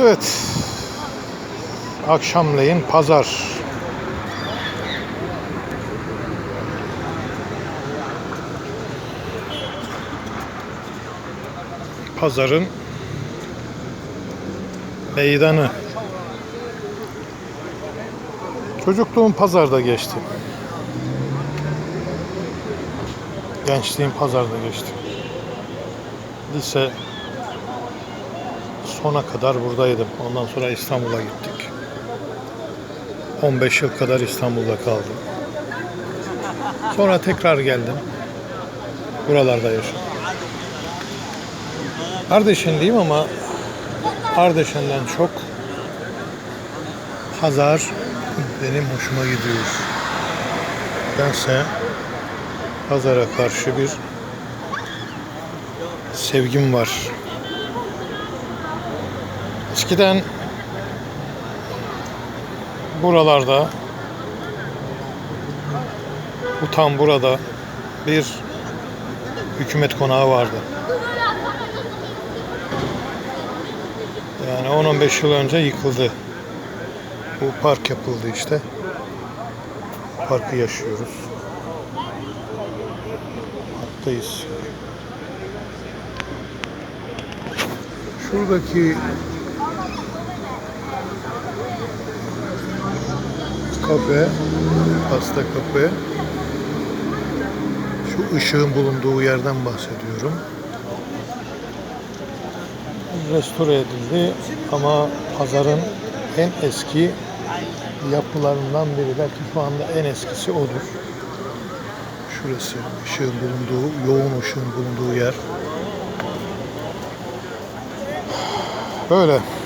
Evet. Akşamleyin pazar. Pazarın meydanı. Çocukluğum pazarda geçti. Gençliğim pazarda geçti. Lise sona kadar buradaydım. Ondan sonra İstanbul'a gittik. 15 yıl kadar İstanbul'da kaldım. Sonra tekrar geldim. Buralarda yaşadım. Ardeşenliyim ama Ardeşen'den çok pazar benim hoşuma gidiyor. Bense pazara karşı bir sevgim var. Eskiden buralarda bu tam burada bir hükümet konağı vardı. Yani 10-15 yıl önce yıkıldı. Bu park yapıldı işte. Parkı yaşıyoruz. Parktayız. Şuradaki kafe, pasta kafe. Şu ışığın bulunduğu yerden bahsediyorum. Restore edildi ama pazarın en eski yapılarından biri. Belki şu anda en eskisi odur. Şurası ışığın bulunduğu, yoğun ışığın bulunduğu yer. Böyle.